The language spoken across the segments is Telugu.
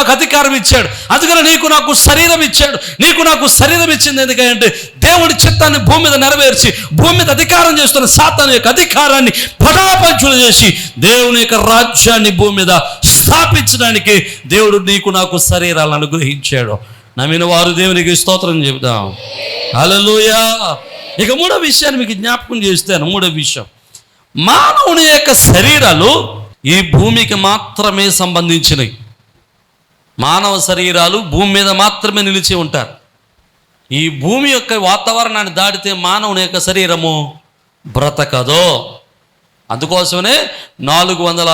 నాకు అధికారం ఇచ్చాడు. అందుకని నీకు నాకు శరీరం ఇచ్చాడు. నీకు నాకు శరీరం ఇచ్చింది ఎందుకంటే దేవుడి చిత్తాన్ని భూమి మీద నెరవేర్చి భూమి మీద అధికారం చేస్తున్న సాతాను యొక్క అధికారాన్ని పటాపంచులు చేసి దేవుని యొక్క రాజ్యాన్ని భూమి మీద స్థాపించడానికి దేవుడు నీకు నాకు శరీరాలను అనుగ్రహించాడు. నమ్మిన వారు దేవునికి స్తోత్రం చెబుదాం. అలలుయా ఇక మూడో విషయాన్ని మీకు జ్ఞాపకం చేస్తాను మూడో విషయం. మానవుని యొక్క శరీరాలు ఈ భూమికి మాత్రమే సంబంధించినవి. మానవ శరీరాలు భూమి మీద మాత్రమే నిలిచి ఉంటారు. ఈ భూమి యొక్క వాతావరణాన్ని దాటితే మానవుని యొక్క శరీరము బ్రతకదో. అందుకోసమనే నాలుగు వందల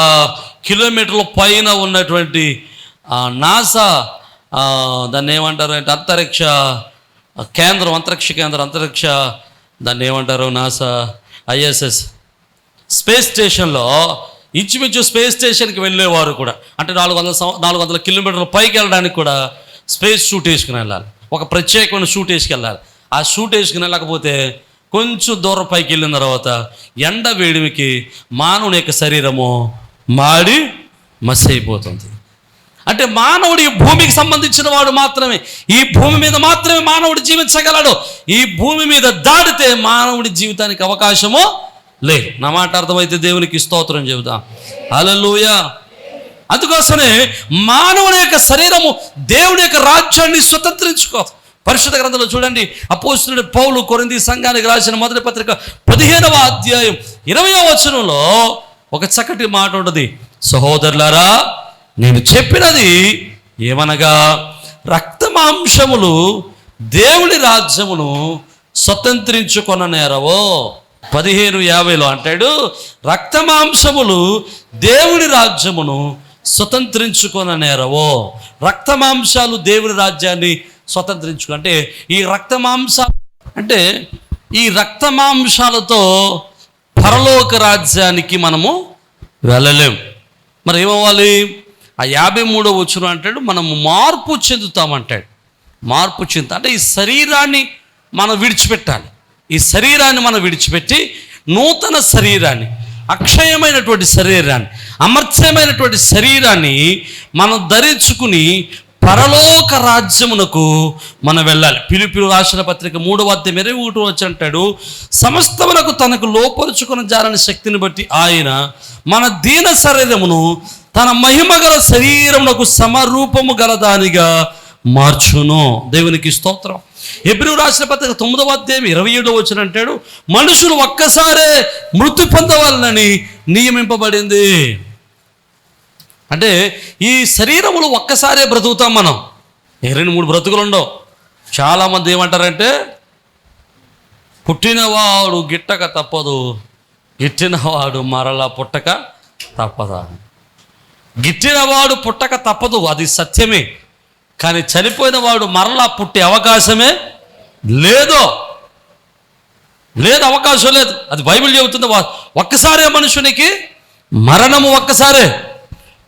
కిలోమీటర్ల పైన ఉన్నటువంటి నాసా దాన్ని ఏమంటారు అంటే అంతరిక్ష కేంద్రం అంతరిక్ష కేంద్రం అంతరిక్ష దాన్ని ఏమంటారు నాసా ఐఎస్ఎస్ స్పేస్ స్టేషన్లో ఇంచుమించు స్పేస్ స్టేషన్కి వెళ్ళేవారు కూడా. అంటే నాలుగు వందల సం- నాలుగు వందల కిలోమీటర్ల పైకి వెళ్ళడానికి కూడా స్పేస్ షూట్ వేసుకుని వెళ్ళాలి. ఒక ప్రత్యేకమైన షూట్ వేసుకెళ్ళాలి ఆ షూట్ వేసుకుని వెళ్ళకపోతే కొంచెం దూరం పైకి వెళ్ళిన తర్వాత ఎండ వేడిమికి మానవుని యొక్క శరీరము మాడి మసి అయిపోతుంది అంటే మానవుడు ఈ భూమికి సంబంధించిన వాడు మాత్రమే. ఈ భూమి మీద మాత్రమే మానవుడు జీవించగలడు. ఈ భూమి మీద దాడితే మానవుడి జీవితానికి అవకాశము లేదు నా మాట అర్థమైతే దేవునికి స్తోత్రం చెబుదాం హల్లెలూయా. అందుకోసమే మానవుని యొక్క శరీరము దేవుని యొక్క రాజ్యాన్ని స్వతంత్రించుకో. పరిశుద్ధ గ్రంథంలో చూడండి అపోస్తుడు పౌలు కొరింది సంఘానికి రాసిన మొదటి పత్రిక పదిహేనవ అధ్యాయం ఇరవయో వచనంలో ఒక చక్కటి మాట ఉంటుంది. సహోదరులారా నేను చెప్పినది ఏమనగా రక్తమాంసములు దేవుని రాజ్యమును స్వతంత్రించుకొన నేరవో పదిహేను యాభైలో అంటాడు రక్తమాంసములు దేవుని రాజ్యమును స్వతంత్రించుకొన నేరవో. రక్తమాంసాలు దేవుని రాజ్యాన్ని స్వతంత్రించుకు అంటే ఈ రక్తమాంస అంటే ఈ రక్తమాంసాలతో పరలోక రాజ్యానికి మనము వెళ్ళలేం. మరి ఏమవ్వాలి? ఆ యాభై మూడో వచ్చిన అంటాడు మనము మార్పు చెందుతామంటాడు. మార్పు చెందుతా అంటే ఈ శరీరాన్ని మనం విడిచిపెట్టాలి. ఈ శరీరాన్ని మనం విడిచిపెట్టి నూతన శరీరాన్ని అక్షయమైనటువంటి శరీరాన్ని అమర్త్యమైనటువంటి శరీరాన్ని మనం ధరించుకుని పరలోక రాజ్యమునకు మనం వెళ్ళాలి. పిలుపులు రాసిన పత్రిక మూడవ అధ్యాయం ఇరవై ఒకటి వచ్చి అంటాడు సమస్తమునకు తనకు లోపరుచుకున్న జారని శక్తిని బట్టి ఆయన మన దీన శరీరమును తన మహిమ గల శరీరమునకు సమరూపము గలదానిగా మార్చును. దేవునికి స్తోత్రం. ఎబ్రి రాసిన పత్రిక తొమ్మిదవ అధ్యాయం ఇరవై ఏడో వచ్చిన అంటాడు మనుషులు ఒక్కసారే మృతి పొందవాలని నియమింపబడింది. అంటే ఈ శరీరములు ఒక్కసారే బ్రతుకుతాం మనం. రెండు మూడు బ్రతుకులు ఉండవు చాలామంది ఏమంటారంటే పుట్టినవాడు గిట్టక తప్పదు గిట్టినవాడు మరలా పుట్టక తప్పదా? గిట్టినవాడు పుట్టక తప్పదు అది సత్యమే. కానీ చనిపోయిన వాడు మరలా పుట్టే అవకాశమే లేదో? లేదు అవకాశం లేదు. అది బైబిల్ చెబుతుంది. ఒక్కసారే మనుషునికి మరణము ఒక్కసారే.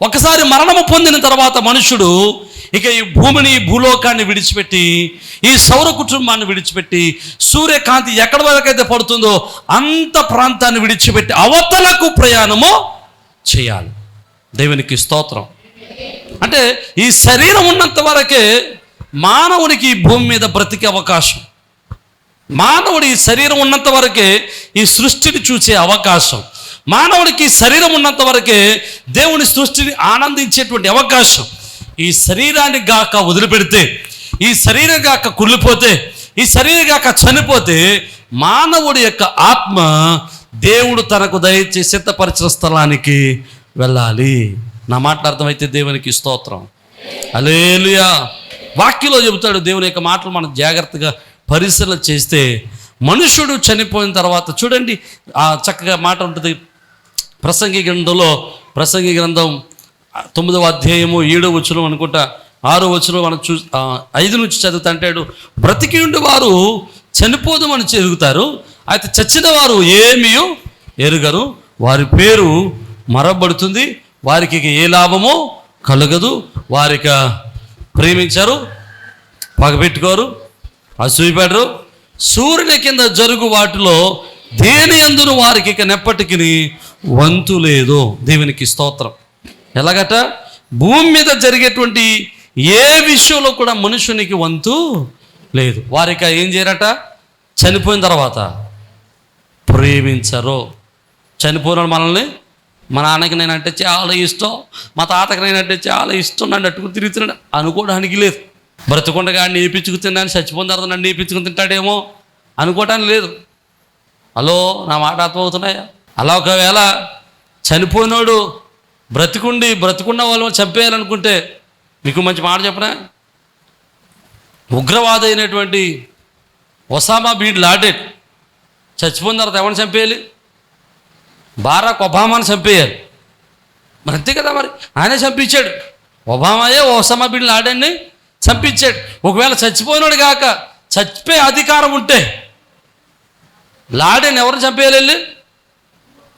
ఒకసారి మరణము పొందిన తర్వాత మనుషుడు ఇక ఈ భూమిని భూలోకాన్ని విడిచిపెట్టి ఈ సౌర కుటుంబాన్ని విడిచిపెట్టి సూర్యకాంతి ఎక్కడ వరకైతే పడుతుందో అంత ప్రాంతాన్ని విడిచిపెట్టి అవతలకు ప్రయాణము చేయాలి. దేవునికి స్తోత్రం. అంటే ఈ శరీరం ఉన్నంత వరకే మానవునికి ఈ భూమి మీద బ్రతికే అవకాశం. మానవుడి ఈ శరీరం ఉన్నంత వరకే ఈ సృష్టిని చూసే అవకాశం. మానవుడికి శరీరం ఉన్నంత వరకే దేవుని సృష్టిని ఆనందించేటువంటి అవకాశం. ఈ శరీరాన్ని గాక వదిలిపెడితే ఈ శరీరం గాక కుళ్ళిపోతే ఈ శరీరం గాక చనిపోతే మానవుడి యొక్క ఆత్మ దేవుడు తనకు దయచేసి సిద్ధపరిచిన స్థలానికి వెళ్ళాలి. నా మాట అర్థమైతే దేవునికి స్తోత్రం. అలేలుయా వాక్యలో చెబుతాడు దేవుని యొక్క మాటలు మనం జాగ్రత్తగా పరిశీలన చేస్తే మనుషుడు చనిపోయిన తర్వాత చూడండి ఆ చక్కగా మాట ఉంటుంది. ప్రసంగి గ్రంథంలో ప్రసంగి గ్రంథం తొమ్మిదవ అధ్యాయము ఏడో వచనం అనుకుంటా ఆరో వచనం మనం చూ ఐదు నుంచి చదువుతా అంటాడు. బ్రతికి ఉండి వారు చనిపోదామని చెరుగుతారు అయితే చచ్చిన వారు ఏమీ ఎరుగరు వారి పేరు మరబడుతుంది వారికి ఏ లాభమో కలగదు. వారిక ప్రేమించరు పగబెట్టుకోరు అసూయపడరు. సూర్యుని కింద జరుగు వాటిలో దేని అందును వారికి ఇక నెప్పటికి వంతు లేదు. దేవునికి స్తోత్రం. ఎలాగట? భూమి మీద జరిగేటువంటి ఏ విషయంలో కూడా మనుషునికి వంతు లేదు. వారికి ఏం చేయరట? చనిపోయిన తర్వాత ప్రేమించరు. చనిపోయిన మనల్ని మా నాన్నకి నేనంటే చాలా ఇష్టం మా తాతకి నేనంటే చాలా ఇష్టం నన్ను అట్టుకుని తిరుగుతున్నాడు. అనుకోవడానికి లేదు. బ్రతుకుండగా నేర్పించుకు తిన్నాను చచ్చిపోయిన తర్వాత నన్ను నేర్పించుకుని తింటాడేమో అనుకోవటానికి లేదు. హలో నా మాట అర్థమవుతున్నాయా? అలా ఒకవేళ చనిపోయినోడు బ్రతికుండి బ్రతికున్న వాళ్ళు చంపేయాలనుకుంటే మీకు మంచి మాట చెప్పనా? ఉగ్రవాద అయినటువంటి ఒసామా బీడ్ లాడెడ్ చచ్చిపోయిన తర్వాత ఎవరిని చంపేయాలి? బారాక్ ఒబామాని చంపేయాలి. మరి అంతే కదా మరి. ఆయనే చంపించాడు. ఒబామాయే ఒసామా బిన్ లాడెన్ని చంపించాడు. ఒకవేళ చచ్చిపోయినాడు కాక చచ్చిపోయే అధికారం ఉంటే లాడెన్ ఎవరిని చంపేయాలి వెళ్ళి?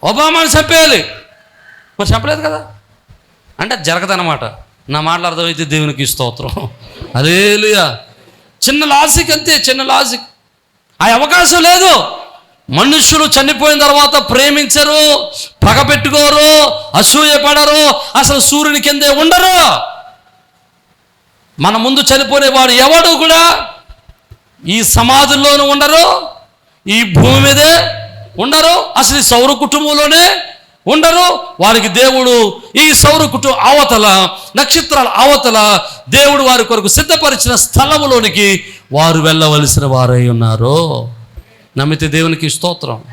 ఒబామాని చంపేయాలి. మరి చంపలేదు కదా. అంటే అది జరగదన్నమాట. నా మాటలు అర్థమైతే దేవునికి స్తోత్రం. అదేలుయా చిన్న లాజిక్ అంతే చిన్న లాజిక్. ఆ అవకాశం లేదు. మనుషులు చనిపోయిన తర్వాత ప్రేమించరు పగపెట్టుకోరు అసూయపడరు అసలు సూర్యుని కిందే ఉండరు. మన ముందు చనిపోయినవాడు ఎవడు కూడా ఈ సమాజంలోనూ ఉండరు ఈ భూమి మీదే ఉండరు అసలు ఈ సౌర కుటుంబంలోనే ఉండరు. వారికి దేవుడు ఈ సౌర కుటుంబ అవతల నక్షత్రాల అవతల దేవుడు వారి కొరకు సిద్ధపరిచిన స్థలములోనికి వారు వెళ్ళవలసిన వారై ఉన్నారు. నమ్మితే దేవునికి స్తోత్రం.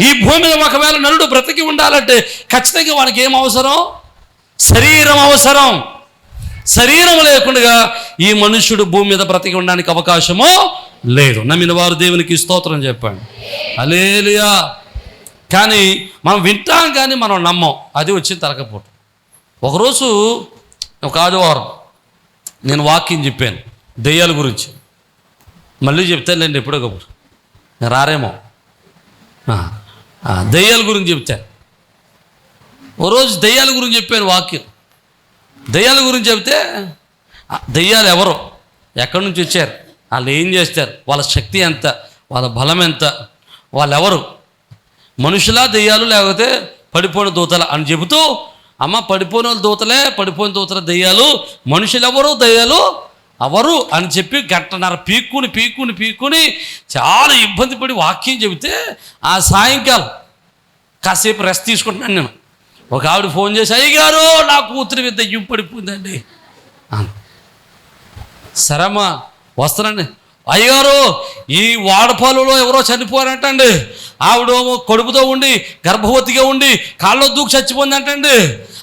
ఈ భూమి మీద ఒకవేళ నరుడు బ్రతికి ఉండాలంటే ఖచ్చితంగా వానికి ఏం అవసరం? శరీరం అవసరం. శరీరం లేకుండా ఈ మనుష్యుడు భూమి మీద బ్రతికి ఉండడానికి అవకాశము లేదు. నమ్మిన వారు దేవునికి స్తోత్రం చెప్పండి. అలేలియా కానీ మనం వింటాం కానీ మనం నమ్మం. అది వచ్చిన తరకపోటు ఒకరోజు ఒక ఆదివారం నేను వాక్యం చెప్పాను. దెయ్యాల గురించి. మళ్ళీ చెప్తానులేండి ఎప్పుడో ఒకప్పుడు. రారేమో. దయ్యాల దెయ్యాల గురించి చెప్తా. ఓ రోజు దెయ్యాల గురించి చెప్పాను వాక్యం. దెయ్యాల గురించి చెప్తే దయ్యాలు ఎవరు ఎక్కడి నుంచి వచ్చారు వాళ్ళు ఏం చేస్తారు వాళ్ళ శక్తి ఎంత వాళ్ళ బలం ఎంత వాళ్ళు ఎవరు మనుషులా దెయ్యాలు లేకపోతే పడిపోయిన దూతల అని చెబుతూ అమ్మ పడిపోయిన దూతలే పడిపోయిన దూతల దెయ్యాలు మనుషులు ఎవరు దెయ్యాలు? అవరు అని చెప్పి గంటన్నర పీక్కుని పీక్కుని పీక్కుని చాలా ఇబ్బంది పడి వాక్యం చెబితే ఆ సాయంకాలం కాసేపు రెస్ట్ తీసుకుంటున్నాను నేను. ఒక ఆవిడ ఫోన్ చేసి అయ్యగారు నా కూతురి మీద దయ్యం పడిపోయిందండి. అంది. సరేమ్మా వస్తానండి. అయ్యగారు ఈ వాడపాలలో ఎవరో చనిపోయారంటండి. ఆవిడ కడుపుతో ఉండి గర్భవతిగా ఉండి కాళ్ళలో దూకి చచ్చిపోయిందంటండి.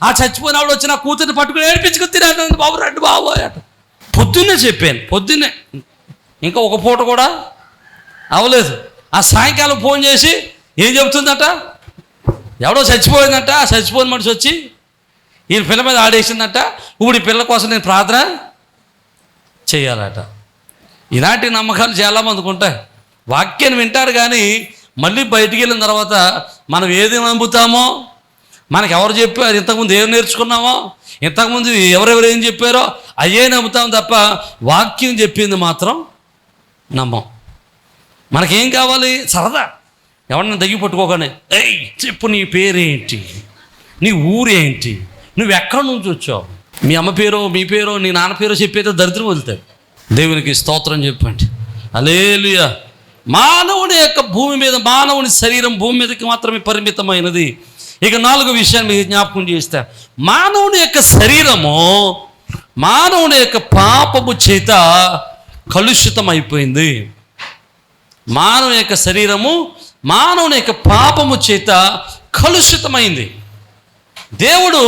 ఆ చచ్చిపోయిన ఆవిడ వచ్చి నా కూతురిని పట్టుకుని ఏడిపించుకుని తినేటండి బాబు రండి బాబు అంట. పొద్దున్నే చెప్పాను పొద్దున్నే. ఇంకా ఒక పూట కూడా అవ్వలేదు. ఆ సాయంకాలం ఫోన్ చేసి ఏం చెబుతుందట ఎవడో చచ్చిపోయిందంట ఆ చచ్చిపోయిన మనిషి వచ్చి ఈయన పిల్ల మీద ఆడేసిందంట ఇప్పుడు ఈ పిల్ల కోసం నేను ప్రార్థన చేయాలట. ఇలాంటి నమ్మకాలు చాలామందికి ఉంటాయి. వాక్యాన్ని వింటారు కానీ మళ్ళీ బయటికి వెళ్ళిన తర్వాత మనం ఏది నమ్ముతామో మనకు ఎవరు చెప్పారు ఇంతకుముందు ఏం నేర్చుకున్నామో ఇంతకుముందు ఎవరెవరు ఏం చెప్పారో అయ్యే నమ్ముతాం తప్ప వాక్యం చెప్పింది మాత్రం నమ్మం. మనకేం కావాలి? సరదా. ఎవరన్నా దగ్గి పట్టుకోగానే ఏయ్ చెప్పు నీ పేరేంటి? నీ ఊరేంటి? నువ్వు ఎక్కడి నుంచి వచ్చావు? మీ అమ్మ పేరో మీ పేరో నీ నాన్న పేరో చెప్పేదో దరిద్రం వదులుతాడు దేవునికి స్తోత్రం చెప్పండి. అలేలుయ మానవుని యొక్క భూమి మీద మానవుని శరీరం భూమి మీదకి మాత్రమే పరిమితమైనది. ఇక నాలుగు విషయాన్ని మీకు జ్ఞాపకం చేస్తా. మానవుని యొక్క శరీరము మానవుని యొక్క పాపము చేత కలుషితం అయిపోయింది మానవ యొక్క శరీరము మానవుని యొక్క పాపము చేత కలుషితమైంది. దేవుడు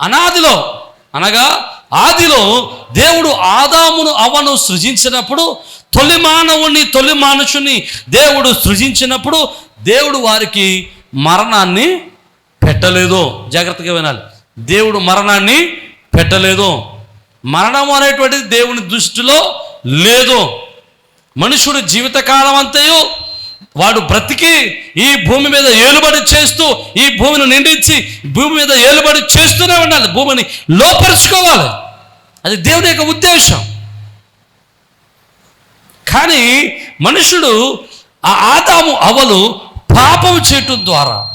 అనాదిలో అనగా ఆదిలో దేవుడు ఆదామును అవను సృజించినప్పుడు తొలి మానవుని తొలి మనుషుని దేవుడు సృజించినప్పుడు దేవుడు వారికి మరణాన్ని పెట్టలేదు. జాగ్రత్తగా వినాలి. దేవుడు మరణాన్ని పెట్టలేదు. మరణం అనేటువంటిది దేవుని దృష్టిలో లేదు. మనుషుడు జీవితకాలం అంతయు వాడు బ్రతికి ఈ భూమి మీద ఏలుబడి చేస్తూ ఈ భూమిని నిండించి భూమి మీద ఏలుబడి చేస్తూనే ఉండాలి. భూమిని లోపరుచుకోవాలి. అది దేవుని యొక్క ఉద్దేశం. కానీ మనుషుడు ఆ ఆదాము అవలు పాపం చేయటం ద్వారా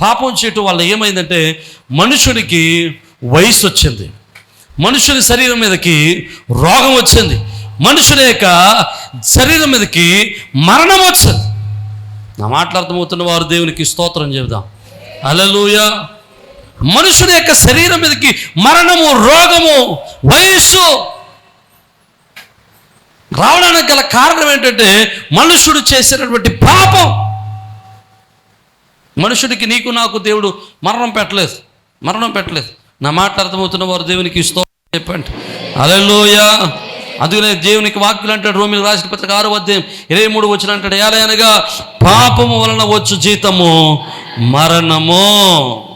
పాపం చేయటం వల్ల ఏమైందంటే మనుషుడికి వయసు వచ్చింది. మనుషుని శరీరం మీదకి రోగం వచ్చింది. మనుషుని యొక్క శరీరం మీదకి మరణం వచ్చింది. నా మాట్లాడుతూ వారు దేవునికి స్తోత్రం చెబుదాం. అలలుయ మనుషుని యొక్క శరీరం మీదకి మరణము రోగము వయస్సు రావడానికి గల కారణం ఏంటంటే మనుషుడు చేసినటువంటి పాపం. మనుషుడికి నీకు నాకు దేవుడు మరణం పెట్టలేదు. మరణం పెట్టలేదు. నా మాట అర్థమవుతున్న వారు దేవునికి ఇస్తూ చెప్పండి. అలెలోయ అందుకనే దేవునికి వాక్యులు అంటాడు రోమిలు రాసిన పత్రిక ఆరు అధ్యాయం ఇరవై మూడు వచ్చిన అంటాడు. ఏలయనగా పాపము వలన వచ్చు జీతము మరణము.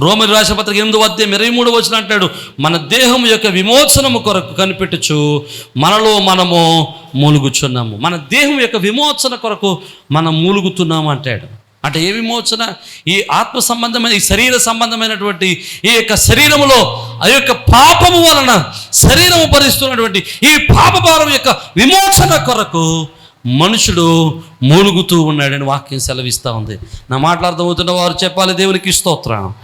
రోమిలు రాసిన పత్రిక ఎనిమిది అధ్యాయం ఇరవై మూడు వచ్చిన అంటాడు. మన దేహం యొక్క విమోచనము కొరకు కనిపెట్టుచు మనలో మనము మూలుగుచున్నాము. మన దేహం యొక్క విమోచన కొరకు మనం మూలుగుతున్నాము అంటాడు. అంటే ఏ విమోచన? ఈ ఆత్మ సంబంధమైన ఈ శరీర సంబంధమైనటువంటి ఈ యొక్క శరీరములో ఆ యొక్క పాపము వలన శరీరము భరిస్తున్నటువంటి ఈ పాప భారం యొక్క విమోచన కొరకు మనుషుడు మూలుగుతూ ఉన్నాడని వాక్యం సెలవిస్తూ ఉంది. నా మాట్లాడుతూ వారు చెప్పాలి దేవునికి స్తోత్రం.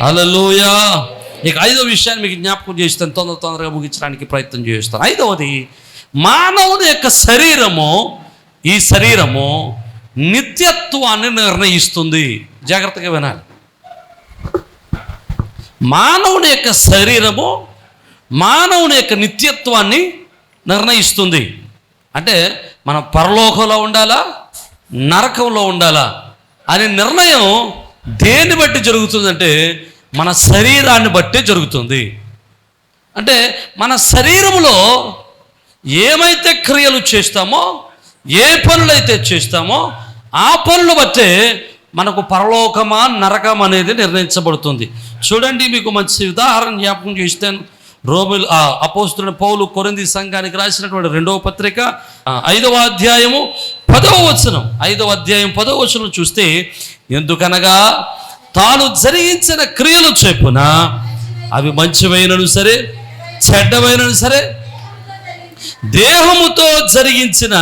అలలోయా ఇక ఐదో విషయాన్ని మీకు జ్ఞాపకం చేస్తాను తొందర తొందరగా ముగించడానికి ప్రయత్నం చేస్తాను. ఐదవది మానవుని యొక్క శరీరము ఈ శరీరము నిత్యత్వాన్ని నిర్ణయిస్తుంది. జాగ్రత్తగా వినాలి. మానవుని యొక్క శరీరము మానవుని యొక్క నిత్యత్వాన్ని నిర్ణయిస్తుంది. అంటే మనం పరలోకంలో ఉండాలా? నరకంలో ఉండాలా? అనే నిర్ణయం దేన్ని బట్టి జరుగుతుందంటే మన శరీరాన్ని బట్టే జరుగుతుంది. అంటే మన శరీరంలో ఏమైతే క్రియలు చేస్తామో ఏ పనులైతే చేస్తామో ఆ పనులు బట్టే మనకు పరలోకమా నరకం అనేది నిర్ణయించబడుతుంది. చూడండి మీకు మంచి ఉదాహరణ జ్ఞాపకం చేస్తాను రోమిల్ అపోస్తున్న పౌలు కొరింది సంఘానికి రాసినటువంటి రెండవ పత్రిక ఐదవ అధ్యాయము పదవ వచనం. ఐదవ అధ్యాయం పదవ వచనం చూస్తే ఎందుకనగా తాను జరిగించిన క్రియలు చెప్పున అవి మంచివైనను సరే చెడ్డమైనను సరే దేహముతో జరిగించిన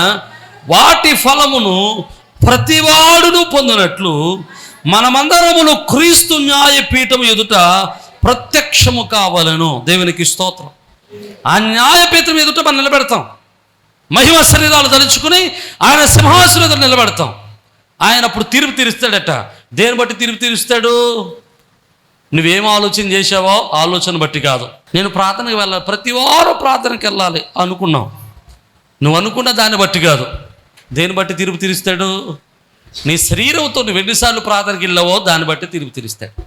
వాటి ఫలమును ప్రతివాడును పొందినట్లు మనమందరమును క్రీస్తు న్యాయపీఠం ఎదుట ప్రత్యక్షము కావాలను. దేవునికి స్తోత్రం. ఆ న్యాయపీఠం ఎదుట మనం నిలబెడతాం. మహిమ శరీరాలు తలుచుకుని ఆయన సింహాసనం ఎదుట నిలబెడతాం. ఆయన అప్పుడు తీర్పు తీరుస్తాడట. దేని బట్టి తీర్పు తీరుస్తాడు? నువ్వేం ఆలోచన చేసావో ఆలోచన బట్టి కాదు. నేను ప్రార్థనకి వెళ్ళాలి. ప్రతి వారం ప్రార్థనకి వెళ్ళాలి అనుకున్నావు నువ్వు అనుకున్న దాన్ని బట్టి కాదు. దేని బట్టి తీర్పు తీరుస్తాడు? నీ శరీరంతో నువ్వు ఎన్నిసార్లు ప్రార్థనకి వెళ్ళావో దాన్ని బట్టి తీర్పు తీరుస్తాడు.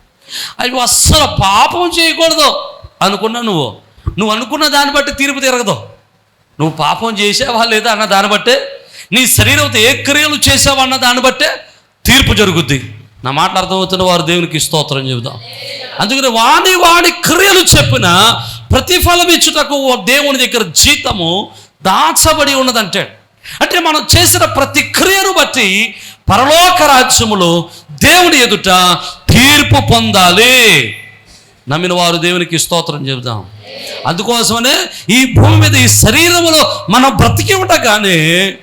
అవి అస్సలు పాపం చేయకూడదు అనుకున్నా నువ్వు. నువ్వు అనుకున్న దాన్ని బట్టి తీర్పు తిరగదు. నువ్వు పాపం చేసావా లేదా అన్న దాన్ని బట్టే నీ శరీరంతో ఏ క్రియలు చేసావా అన్న దాన్ని బట్టే తీర్పు జరుగుద్ది. నా మాటలు అర్థమవుతున్న వారు దేవునికి స్తోత్రం చెబుదాం. అందుకని వాడి వాడి క్రియలు చెప్పిన ప్రతిఫలం ఇచ్చుటకు ఓ దేవుని దగ్గర జీతము దాచబడి ఉన్నదంటాడు. అంటే మనం చేసిన ప్రతి క్రియను బట్టి పరలోక రాజ్యములో దేవుని ఎదుట తీర్పు పొందాలి. నమ్మిన వారు దేవునికి స్తోత్రం చెబుదాం. అందుకోసమనే ఈ భూమి మీద ఈ శరీరములో మనం బ్రతికి ఉండగానే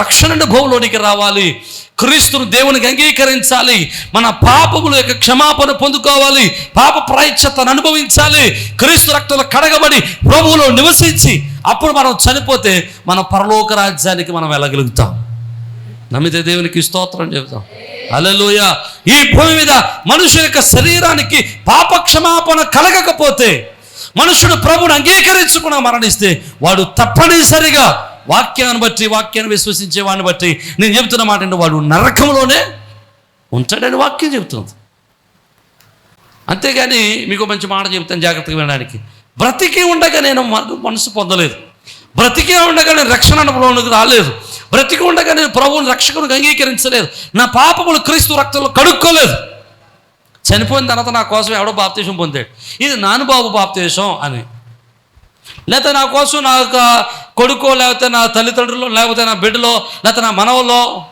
రక్షణ భూమిలోనికి రావాలి. క్రీస్తును దేవునికి అంగీకరించాలి. మన పాపముల యొక్క క్షమాపణ పొందుకోవాలి. పాప ప్రాయశ్చతను అనుభవించాలి. క్రీస్తు రక్తంలో కడగబడి ప్రభువులో నివసించి అప్పుడు మనం చనిపోతే మన పరలోక రాజ్యానికి మనం వెళ్ళగలుగుతాం. నమ్మితే దేవునికి స్తోత్రం చెబుతాం. అలలోయ ఈ భూమి మీద మనుషుల యొక్క శరీరానికి పాప క్షమాపణ కలగకపోతే మనుషుడు ప్రభుని అంగీకరించుకున్న మరణిస్తే వాడు తప్పనిసరిగా వాక్యాన్ని బట్టి వాక్యాన్ని విశ్వసించే వాడిని బట్టి నేను చెబుతున్న మాట అంటే వాడు నరకంలోనే ఉంటాడని వాక్యం చెబుతుంది. అంతేగాని మీకు మంచి మాట చెబుతాను జాగ్రత్తగా వినడానికి. బ్రతికి ఉండగా నేను మనసు పొందలేదు. బ్రతికే ఉండగా నేను రక్షణ అనుభవంలోకి రాలేదు. బ్రతికి ఉండగా నేను ప్రభువుని రక్షకునికి అంగీకరించలేదు. నా పాపములు క్రీస్తు రక్తంలో కడుక్కోలేదు. చనిపోయిన తర్వాత నా కోసం ఎవడో బాప్తీసం పొందాడు. ఇది నాను బాబు బాప్తీసం అని. లేకపోతే నా కోసం నా యొక్క కొడుకో లేకపోతే నా తల్లిదండ్రులు లేకపోతే నా బిడ్డలో లేకపోతే నా మనవలో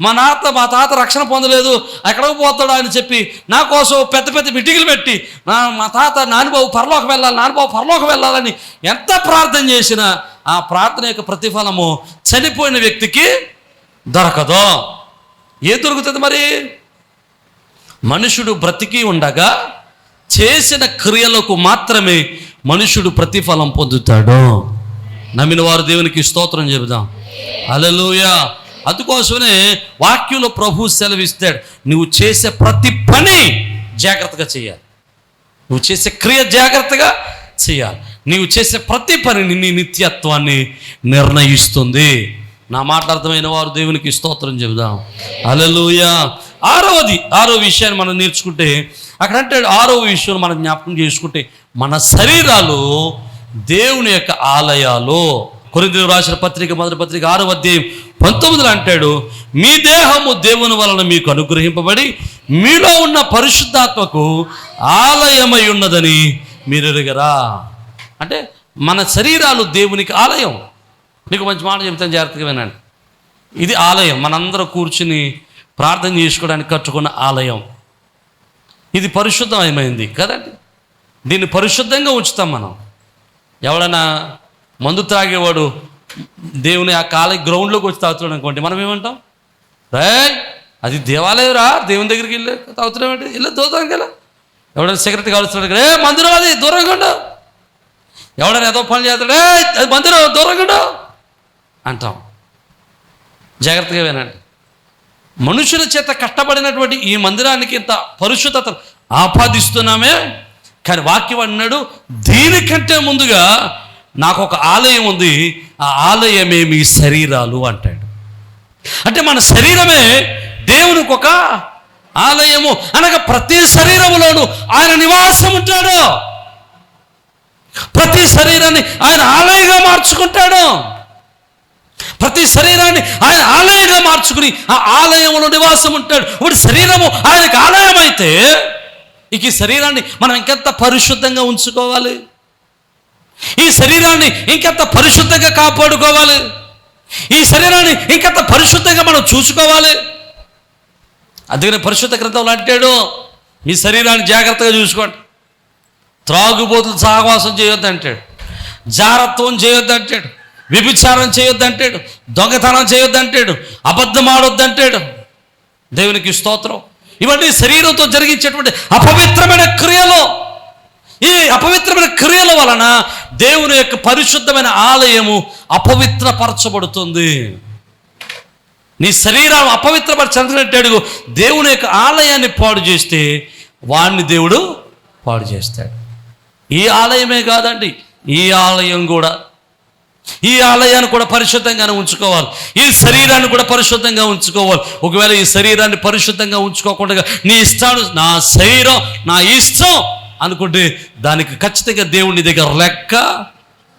మా నాత మా తాత రక్షణ పొందలేదు. ఎక్కడికి పోతాడు అని చెప్పి నా కోసం పెద్ద పెద్ద మిటికలు పెట్టి నా మా తాత నానిబాబు పరలోకి వెళ్ళాలి నానిబాబు పరలోకి వెళ్ళాలని ఎంత ప్రార్థన చేసినా ఆ ప్రార్థన యొక్క ప్రతిఫలము చనిపోయిన వ్యక్తికి దొరకదు. ఏ దొరుకుతుంది మరి? మనుషుడు బ్రతికి ఉండగా చేసిన క్రియలకు మాత్రమే మనుషుడు ప్రతిఫలం పొందుతాడు. నమ్మిన వారు దేవునికి స్తోత్రం చెబుదాం. అలలుయా అందుకోసమే వాక్యంలో ప్రభు సెలవిస్తాడు నువ్వు చేసే ప్రతి పని జాగ్రత్తగా చేయాలి. నువ్వు చేసే క్రియ జాగ్రత్తగా చేయాలి. నీవు చేసే ప్రతి పనిని నీ నిత్యత్వాన్ని నిర్ణయిస్తుంది. నా మాట అర్థమైన వారు దేవునికి స్తోత్రం చెబుదాం. అలలుయ ఆరవది ఆరో విషయాన్ని మనం నేర్చుకుంటే అక్కడ అంటే ఆరో విషయం మనం జ్ఞాపకం చేసుకుంటే మన శరీరాలు దేవుని యొక్క ఆలయాలు. కొరింది రాసిన పత్రిక మొదటి పత్రిక ఆరో అధ్యాయం పంతొమ్మిదిలో అంటాడు మీ దేహము దేవుని వలన మీకు అనుగ్రహింపబడి మీలో ఉన్న పరిశుద్ధాత్మకు ఆలయమై ఉన్నదని మీరు ఎరుగరా అంటే మన శరీరాలు దేవునికి ఆలయం. నీకు మంచి మాట చెప్తాను జాగ్రత్తగా వినండి. ఇది ఆలయం. మనందరూ కూర్చుని ప్రార్థన చేసుకోవడానికి కట్టుకున్న ఆలయం. ఇది పరిశుద్ధమైంది కదండి. దీన్ని పరిశుద్ధంగా ఉంచుతాం మనం. ఎవడన్నా మందు త్రాగేవాడు దేవుని ఆ కాల గ్రౌండ్లోకి వచ్చి తాగుతున్నాడు అనుకోండి మనం ఏమంటాం? రే అది దేవాలయం రా దేవుని దగ్గరికి వెళ్ళి తాగుతున్నామంటే వెళ్ళి దూరం వెళ్ళా. ఎవడైనా సిగరెట్ కాలుస్తున్నాడు రే మందిరం అది దూరంగా ఉండు. ఎవడైనా ఏదో పని చేస్తాడు అది మందిరం దూరంగా ఉండు. అంటాం. జాగ్రత్తగా వినండి. మనుషుల చేత కష్టపడినటువంటి ఈ మందిరానికి ఇంత పరిశుద్ధత ఆపాదిస్తున్నామే. కానీ వాక్యం అన్నాడు దీనికంటే ముందుగా నాకు ఒక ఆలయం ఉంది ఆ ఆలయమే మీ శరీరాలు అంటాడు. అంటే మన శరీరమే దేవునికి ఒక ఆలయము అనగా ప్రతి శరీరములోను ఆయన నివాసం ఉంటాడు. ప్రతి శరీరాన్ని ఆయన ఆలయంగా మార్చుకుంటాడు. ప్రతి శరీరాన్ని ఆయన ఆలయంగా మార్చుకుని ఆ ఆలయంలో నివాసం ఉంటాడు. ఇప్పుడు శరీరము ఆయనకు ఆలయం అయితే ఇక ఈ శరీరాన్ని మనం ఇంకెంత పరిశుద్ధంగా ఉంచుకోవాలి? ఈ శరీరాన్ని ఇంకెంత పరిశుద్ధంగా కాపాడుకోవాలి? ఈ శరీరాన్ని ఇంకెంత పరిశుద్ధంగా మనం చూసుకోవాలి? అందుకని పరిశుద్ధ గ్రంథంలో అంటాడు మీ శరీరాన్ని జాగ్రత్తగా చూసుకోండి. త్రాగుబోతులు సహవాసం చేయొద్దు అంటాడు. జారత్వం చేయొద్దు అంటాడు. వ్యభిచారం చేయొద్దు అంటాడు. దొంగతనం చేయొద్దు అంటాడు. అబద్ధం ఆడొద్దు అంటాడు. దేవునికి స్తోత్రం. ఇవన్నీ శరీరంతో జరిగించేటువంటి అపవిత్రమైన క్రియలు. ఈ అపవిత్రమైన క్రియల వలన దేవుని యొక్క పరిశుద్ధమైన ఆలయము అపవిత్రపరచబడుతుంది. నీ శరీరం అపవిత్రపరచంటున్నట్టు దేవుని యొక్క ఆలయాన్ని పాడు చేస్తే వాణ్ణి దేవుడు పాడు చేస్తాడు. ఈ ఆలయమే కాదండి ఈ ఆలయం కూడా. ఈ ఆలయాన్ని కూడా పరిశుద్ధంగానే ఉంచుకోవాలి. ఈ శరీరాన్ని కూడా పరిశుద్ధంగా ఉంచుకోవాలి. ఒకవేళ ఈ శరీరాన్ని పరిశుద్ధంగా ఉంచుకోకుండా నీ ఇష్టాను నా శరీరం నా ఇష్టం అనుకుంటే దానికి ఖచ్చితంగా దేవుని దగ్గర లెక్క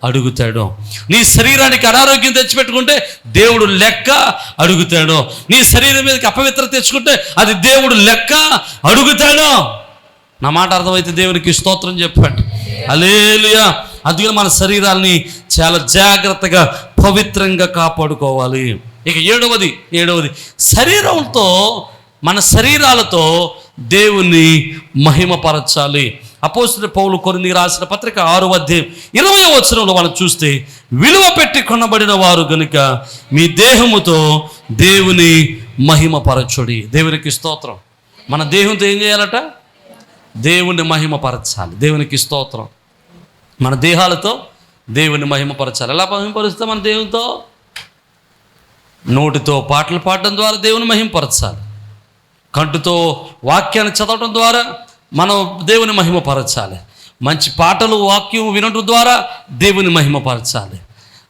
అడుగుతాడు. నీ శరీరానికి అనారోగ్యం తెచ్చిపెట్టుకుంటే దేవుడు లెక్క అడుగుతాడు. నీ శరీరం మీదకి అపవిత్ర తెచ్చుకుంటే అది దేవుడు లెక్క అడుగుతాడు. నా మాట అర్థమైతే దేవునికి స్తోత్రం చెప్పండి. అలేలుయా అందుకని మన శరీరాల్ని చాలా జాగ్రత్తగా పవిత్రంగా కాపాడుకోవాలి. ఇక ఏడవది ఏడవది. శరీరంతో మన శరీరాలతో దేవుణ్ణి మహిమపరచాలి. అపోసిన పౌలు కొరింది రాసిన పత్రిక ఆరు అధ్యాయం ఇరవై వచనంలో మనం చూస్తే విలువ పెట్టి కొనబడిన వారు గనుక మీ దేహముతో దేవుని మహిమపరచుడి. దేవునికి స్తోత్రం. మన దేహంతో ఏం చేయాలట? దేవుని మహిమపరచాలి. దేవునికి స్తోత్రం. మన దేహాలతో దేవుని మహిమపరచాలి. ఎలా మహిమపరుస్తే మన దేవునితో నోటితో పాటలు పాడడం ద్వారా దేవుని మహిమపరచాలి. కంటుతో వాక్యాన్ని చదవడం ద్వారా మనం దేవుని మహిమపరచాలి. మంచి పాటలు వాక్యం వినటం ద్వారా దేవుని మహిమపరచాలి.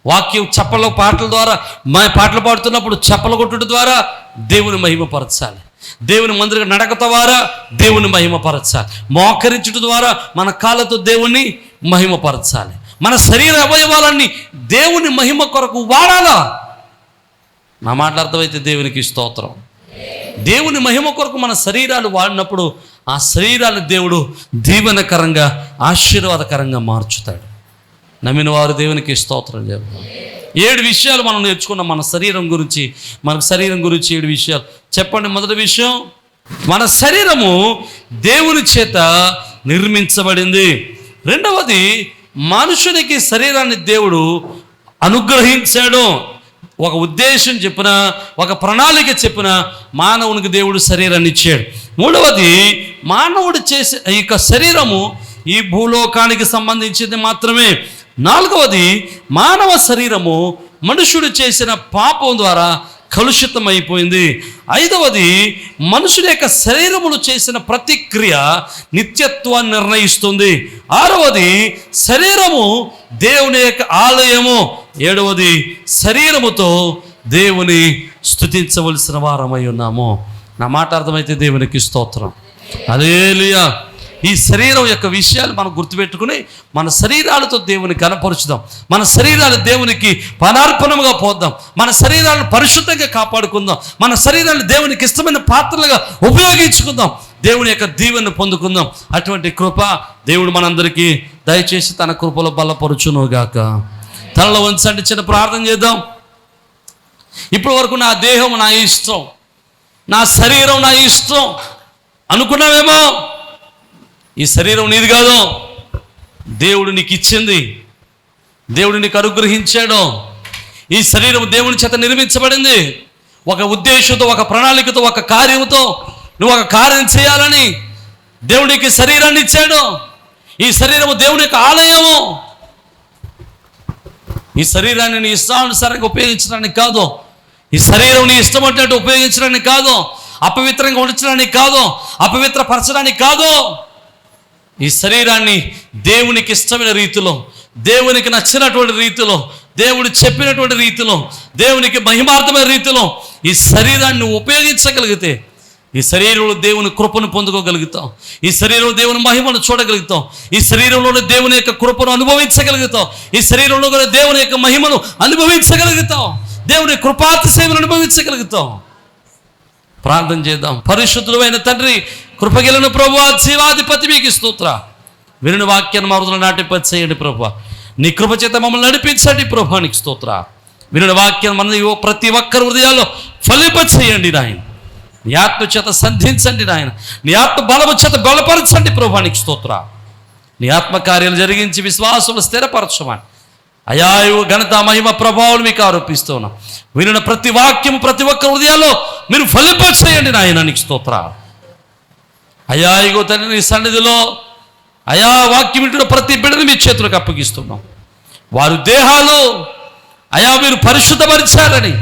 వాక్యం చెప్పల పాటల ద్వారా మా పాటలు పాడుతున్నప్పుడు చెప్పలు కొట్టుట ద్వారా దేవుని మహిమపరచాలి. దేవుని మందిర నడక ద్వారా దేవుని మహిమపరచాలి. మోకరించుట ద్వారా మన కాళ్ళతో దేవుని మహిమపరచాలి. మన శరీర అవయవాలన్నీ దేవుని మహిమ కొరకు వాడాలా? నా మాటలు అర్థమైతే దేవునికి స్తోత్రం. దేవుని మహిమ కొరకు మన శరీరాలు వాడినప్పుడు ఆ శరీరాన్ని దేవుడు దీవెనకరంగా ఆశీర్వాదకరంగా మార్చుతాడు. నమ్మిన వారు దేవునికి స్తోత్రం చెప్తాం ఏడు విషయాలు మనం నేర్చుకున్నాం మన శరీరం గురించి. మన శరీరం గురించి ఏడు విషయాలు. చెప్పండి మొదటి విషయం. మన శరీరము దేవుని చేత నిర్మించబడింది. రెండవది మనుషునికి శరీరాన్ని దేవుడు అనుగ్రహించాడు. ఒక ఉద్దేశం చెప్పిన ఒక ప్రణాళిక చెప్పిన మానవునికి దేవుడు శరీరాన్ని ఇచ్చాడు. మూడవది మానవుడు చేసే ఈ యొక్క శరీరము ఈ భూలోకానికి సంబంధించింది మాత్రమే. నాలుగవది మానవ శరీరము మనుషుడు చేసిన పాపం ద్వారా కలుషితమైపోయింది. ఐదవది మనుషుల యొక్క శరీరములు చేసిన ప్రతిక్రియ నిత్యత్వాన్ని నిర్ణయిస్తుంది. ఆరవది శరీరము దేవుని యొక్క ఆలయము ఏడవది శరీరముతో దేవుని స్థుతించవలసిన వారమై ఉన్నాము. నా మాట అర్థమైతే దేవునికి స్తోత్రం. అదేలియా ఈ శరీరం యొక్క విషయాలు మనం గుర్తుపెట్టుకుని మన శరీరాలతో దేవుని కనపరుచుదాం. మన శరీరాలు దేవునికి పనార్పణముగా పోద్దాం. మన శరీరాలను పరిశుద్ధంగా కాపాడుకుందాం. మన శరీరాన్ని దేవునికి ఇష్టమైన పాత్రలుగా ఉపయోగించుకుందాం. దేవుని యొక్క దీవెను పొందుకుందాం. అటువంటి కృప దేవుడు మనందరికీ దయచేసి తన కృపలో బలపరుచునుగాక. తలలో వంచండి చిన్న ప్రార్థన చేద్దాం. ఇప్పటి వరకు నా దేహం నా ఇష్టం నా శరీరం నా ఇష్టం. అనుకున్నావేమో? ఈ శరీరం నీది కాదు. దేవుడు నీకు ఇచ్చింది దేవుడు నీకు అనుగ్రహించాడు ఈ శరీరం దేవుని చేత నిర్మించబడింది. ఒక ఉద్దేశంతో ఒక ప్రణాళికతో ఒక కార్యంతో నువ్వు ఒక కార్యం చేయాలని దేవుడికి శరీరాన్ని ఇచ్చాడు. ఈ శరీరము దేవుని యొక్క ఆలయము. ఈ శరీరాన్ని నీ ఇష్టానుసారంగా ఉపయోగించడానికి కాదు. ఈ శరీరం నీ ఇష్టం వచ్చినట్టు ఉపయోగించడానికి కాదు. అపవిత్రంగా ఉంచడానికి కాదు. అపవిత్రపరచడానికి కాదు. ఈ శరీరాన్ని దేవునికి ఇష్టమైన రీతిలో దేవునికి నచ్చినటువంటి రీతిలో దేవుడు చెప్పినటువంటి రీతిలో దేవునికి మహిమార్థమైన రీతిలో ఈ శరీరాన్ని ఉపయోగించగలిగితే ఈ శరీరంలో దేవుని కృపను పొందుకోగలుగుతాం. ఈ శరీరంలో దేవుని మహిమను చూడగలుగుతాం. ఈ శరీరంలోని దేవుని యొక్క కృపను అనుభవించగలుగుతాం. ఈ శరీరంలో కూడా దేవుని యొక్క మహిమను అనుభవించగలుగుతాం. దేవుని కృపాతిసేవను అనుభవించగలుగుతాం. ప్రార్థన చేద్దాం. పరిశుద్ధులైన తండ్రి కృపగిలను ప్రభు జీవాధిపతి మీకు స్తోత్ర. విరుని వాక్యాన్ని మరుదులు నాటిపతి చేయండి ప్రభు. నీ కృపచేత మమ్మల్ని నడిపించండి ప్రభానికి స్తోత్ర. విరుని వాక్యం మన ప్రతి ఒక్కరి హృదయాల్లో ఫలింప చేయండి నాయన. నీ ఆత్మ చేత సంధించండి నాయన. నీ ఆత్మ బలము చేత బలపరచండి ప్రభానికి నీకు స్తోత్ర నీ ఆత్మకార్యాలు జరిగించి విశ్వాసములు స్థిరపరచమని. అయాయు ఘనత మహిమ ప్రభావం మీకు ఆరోపిస్తూ ఉన్నాం. వినిన ప్రతి వాక్యం ప్రతి ఒక్క హృదయాల్లో మీరు ఫలింపచేయండి నాయన నీకు స్తోత్ర అయా ఇగో తండ్రి నీ సన్నిధిలో అయా వాక్యం ఇంటి ప్రతి బిడ్డను మీ చేతులకు అప్పగిస్తున్నాం. వారి దేహాలు అయా మీరు పరిశుద్ధపరిచారని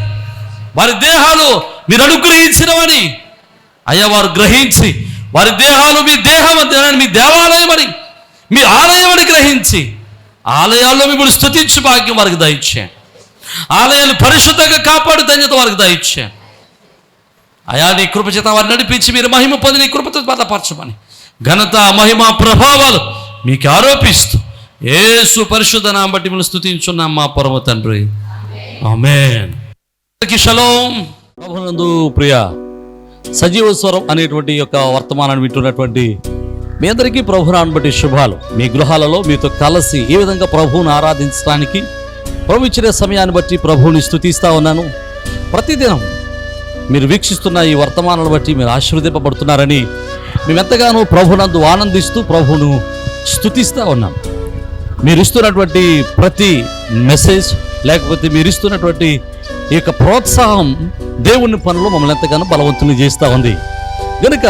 వారి దేహాలు మీరు అనుగ్రహించినవని. అయ్యా వారు గ్రహించి వారి దేహాలు మీ దేహం అని మీ దేవాలయం అని మీ ఆలయం అని గ్రహించి ఆలయాల్లో మిమ్మల్ని స్థుతించి భాగ్యం వారికి దయచ్చే ఆలయాన్ని పరిశుద్ధంగా కాపాడు ధన్యత వారికి దయచ్చే అయా నీ కృపచేత వారిని నడిపించి మీరు మహిమ పొంది నీ కృపతో బలపరచమని. ఘనత మహిమ ప్రభావాలు మీకు ఆరోపిస్తూ ఏసు పరిశుద్ధ నాం బట్టి మిమ్మల్ని స్థుతించున్నాం మా పరమ తండ్రి. ఆమెన్. షలోం. ప్రభునందు ప్రియ సజీవ స్వరం అనేటువంటి యొక్క వర్తమానాన్ని వింటున్నటువంటి మీ అందరికీ ప్రభునాన్ని బట్టి శుభాలు. మీ గృహాలలో మీతో కలిసి ఈ విధంగా ప్రభువును ఆరాధించడానికి ప్రభు ఇచ్చిన సమయాన్ని బట్టి ప్రభువుని స్థుతిస్తూ ఉన్నాను. ప్రతిదినం మీరు వీక్షిస్తున్న ఈ వర్తమానాలను బట్టి మీరు ఆశీర్వదింపబడుతున్నారని మేమెంతగానో ప్రభునందు ఆనందిస్తూ ప్రభువును స్థుతిస్తూ ఉన్నాం. మీరు ఇస్తున్నటువంటి ప్రతి మెసేజ్ లేకపోతే మీరు ఇస్తున్నటువంటి ఈ యొక్క ప్రోత్సాహం దేవుని పనులు మమ్మల్ని ఎంతగానో బలవంతుని చేస్తూ ఉంది. కనుక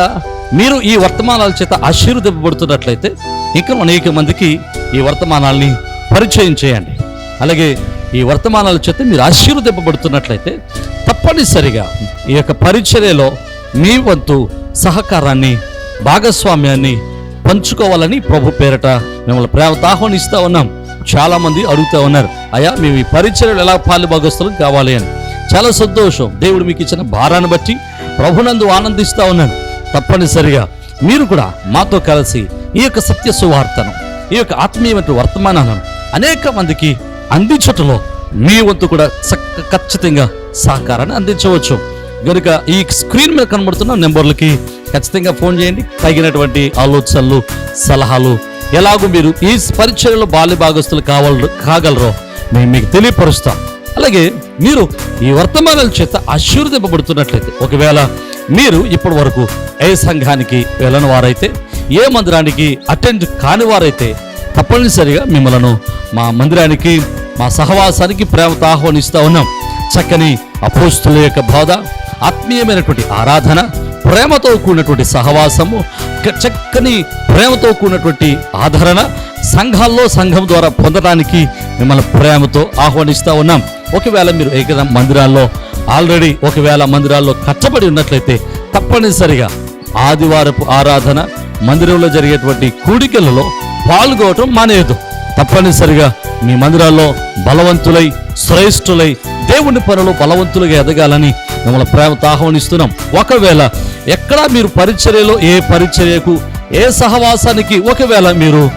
మీరు ఈ వర్తమానాల చేత ఆశీర్వదింపబడుతున్నట్లయితే ఇంకా అనేక మందికి ఈ వర్తమానాల్ని పరిచయం చేయండి. అలాగే ఈ వర్తమానాల చేత మీరు ఆశీర్వదింపబడుతున్నట్లయితే తప్పనిసరిగా ఈ యొక్క పరిచర్యలో మీ వంతు సహకారాన్ని భాగస్వామ్యాన్ని పంచుకోవాలని ప్రభు పేరట మిమ్మల్ని ప్రేమతో ఆహ్వానిస్తూ ఉన్నాం. చాలామంది అడుగుతూ ఉన్నారు అయ్యా మేము ఈ పరిచర్యలు ఎలా పాలుభాగస్తులం కావాలి అని. చాలా సంతోషం. దేవుడు మీకు ఇచ్చిన భారాన్ని బట్టి ప్రభునందు ఆనందిస్తూ ఉన్నాను. తప్పనిసరిగా మీరు కూడా మాతో కలిసి ఈ యొక్క సత్య సువార్తను ఈ యొక్క ఆత్మీయమైన వర్తమానాలను అనేక మందికి అందించటంలో మీ వంతు కూడా చక్క ఖచ్చితంగా సహకారాన్ని అందించవచ్చు. కనుక ఈ స్క్రీన్ మీద కనబడుతున్న నెంబర్లకి ఖచ్చితంగా ఫోన్ చేయండి. తగినటువంటి ఆలోచనలు సలహాలు ఎలాగో మీరు ఈ పరిచయలో బాల్య భాగస్తులు కావాల కాగలరో మేము మీకు తెలియపరుస్తాం. అలాగే మీరు ఈ వర్తమానాల చేత ఆశీర్వదింపబడుతున్నట్లయితే ఒకవేళ మీరు ఇప్పటి వరకు ఏ సంఘానికి వెళ్ళని వారైతే ఏ మందిరానికి అటెండ్ కాని వారైతే తప్పనిసరిగా మిమ్మలను మా మందిరానికి మా సహవాసానికి ప్రేమతో ఆహ్వానిస్తూ ఉన్నాం. చక్కని అపోస్తుల యొక్క బోధ ఆత్మీయమైనటువంటి ఆరాధన ప్రేమతో కూడినటువంటి సహవాసము చక్కని ప్రేమతో కూడినటువంటి ఆదరణ సంఘాల్లో సంఘం ద్వారా పొందడానికి మిమ్మల్ని ప్రేమతో ఆహ్వానిస్తూ ఉన్నాం. ఒకవేళ మీరు ఏకదా మందిరాల్లో ఆల్రెడీ ఒకవేళ మందిరాల్లో కట్టబడి ఉన్నట్లయితే తప్పనిసరిగా ఆదివారపు ఆరాధన మందిరంలో జరిగేటువంటి కూడికలలో పాల్గొవటం మానేయదు తప్పనిసరిగా మీ మందిరాల్లో బలవంతులై శ్రేష్ఠులై దేవుని పనులు బలవంతులుగా ఎదగాలని మిమ్మల్ని ప్రేమతో ఆహ్వానిస్తున్నాం. ఒకవేళ ఎక్కడా మీరు పరిచర్యలో ఏ పరిచర్యకు ఏ సహవాసానికి ఒకవేళ మీరు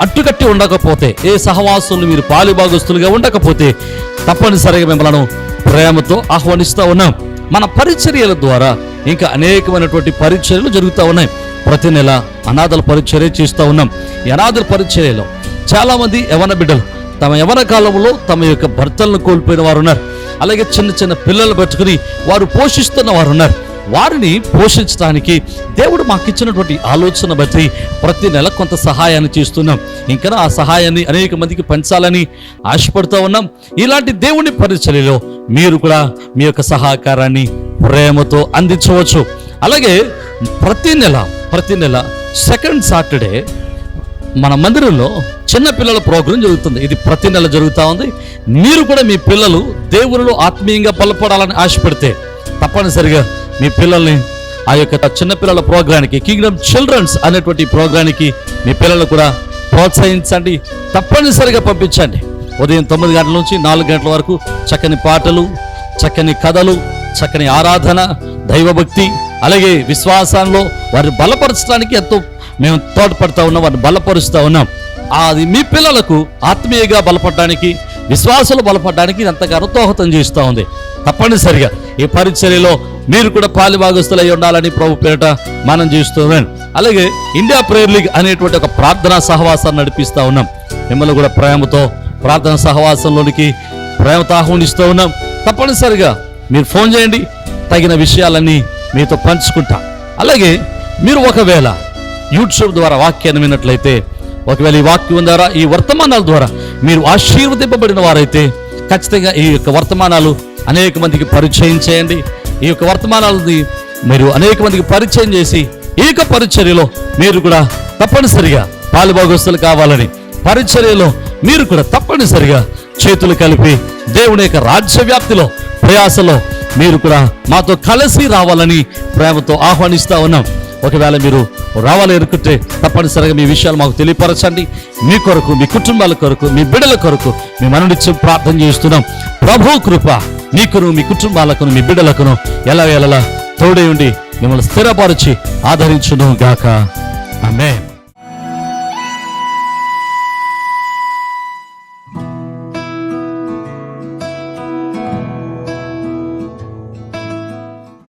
అట్టుకట్టి ఉండకపోతే ఏ సహవాసులు మీరు పాలిభాగస్తులుగా ఉండకపోతే తప్పనిసరిగా మిమ్మల్ని ప్రేమతో ఆహ్వానిస్తూ ఉన్నాం. మన పరిచర్యల ద్వారా ఇంకా అనేకమైనటువంటి పరిచర్యలు జరుగుతూ ఉన్నాయి. ప్రతి నెల అనాథల పరిచర్య చేస్తూ ఉన్నాం. ఈ అనాథల పరిచర్యలో చాలామంది యవన బిడ్డలు తమ యవన కాలంలో తమ యొక్క భర్తలను కోల్పోయిన వారు ఉన్నారు అలాగే చిన్న చిన్న పిల్లలు పెట్టుకుని వారు పోషిస్తున్న వారు ఉన్నారు వారిని పోషించడానికి దేవుడు మాకు ఇచ్చినటువంటి ఆలోచన బట్టి ప్రతి నెల కొంత సహాయాన్ని చేస్తున్నాం. ఇంకా ఆ సహాయాన్ని అనేక మందికి పంచాలని ఆశపడుతూ ఉన్నాం. ఇలాంటి దేవుని పరిచర్యలో మీరు కూడా మీ యొక్క సహకారాన్ని ప్రేమతో అందించవచ్చు. అలాగే ప్రతి నెల ప్రతి నెల సెకండ్ సాటర్డే మన మందిరంలో చిన్న పిల్లల ప్రోగ్రాం జరుగుతుంది. ఇది ప్రతి నెల జరుగుతూ ఉంది. మీరు కూడా మీ పిల్లలు దేవునిలో ఆత్మీయంగా బలపడాలని ఆశపడితే తప్పనిసరిగా మీ పిల్లల్ని ఆ యొక్క చిన్న పిల్లల ప్రోగ్రానికి కింగ్డమ్ చిల్డ్రన్స్ అనేటువంటి ప్రోగ్రానికి మీ పిల్లలు కూడా ప్రోత్సహించండి. తప్పనిసరిగా పంపించండి. ఉదయం తొమ్మిది గంటల నుంచి నాలుగు గంటల వరకు చక్కని పాటలు చక్కని కథలు చక్కని ఆరాధన దైవభక్తి అలాగే విశ్వాసంలో వారిని బలపరచడానికి ఎంతో మేము తోడ్పడతా ఉన్నాం వారిని బలపరుస్తూ ఉన్నాం. అది మీ పిల్లలకు ఆత్మీయంగా బలపడడానికి విశ్వాసాలు బలపడడానికి ఇది ఎంతగానో దోహదం చేస్తూ ఉంది. తప్పనిసరిగా ఈ పరిచర్యలో మీరు కూడా పాలిభాగస్తులై ఉండాలని ప్రభు పేరిట మనం చేస్తున్నాం అలాగే ఇండియా ప్రేయర్ లీగ్ అనేటువంటి ఒక ప్రార్థనా సహవాసాన్ని నడిపిస్తూ ఉన్నాం. మిమ్మల్ని కూడా ప్రేమతో ప్రార్థన సహవాసంలోనికి ప్రేమతో ఆహ్వానిస్తూ ఉన్నాం. తప్పనిసరిగా మీరు ఫోన్ చేయండి. తగిన విషయాలన్నీ మీతో పంచుకుంటా. అలాగే మీరు ఒకవేళ యూట్యూబ్ ద్వారా వాక్యాన్ని విన్నట్లయితే ఒకవేళ ఈ వాక్యం ద్వారా ఈ వర్తమానాల ద్వారా మీరు ఆశీర్వదింపబడిన వారైతే ఖచ్చితంగా ఈ యొక్క వర్తమానాలు అనేక మందికి పరిచయం చేయండి. ఈ యొక్క వర్తమానాలని మీరు అనేక మందికి పరిచయం చేసి ఈ యొక్క పరిచర్యలో మీరు కూడా తప్పనిసరిగా పాలుభాగస్తులు కావాలని పరిచర్యలో మీరు కూడా తప్పనిసరిగా చేతులు కలిపి దేవుని యొక్క రాజ్య వ్యాప్తిలో ప్రయాసలో మీరు కూడా మాతో కలిసి రావాలని ప్రేమతో ఆహ్వానిస్తా ఉన్నాం. ఒకవేళ మీరు రావాలి అనుకుంటే తప్పనిసరిగా మీ విషయాలు మాకు తెలియపరచండి. మీ కొరకు మీ కుటుంబాల కొరకు మీ బిడ్డల కొరకు మీ మననిత్యం ప్రార్థన చేస్తున్నాం. ప్రభు కృప మీకును మీ కుటుంబాలకును మీ బిడ్డలకును ఎలా ఎలా తోడే ఉండి మిమ్మల్ని స్థిరపరిచి ఆదరించును గాక. ఆమె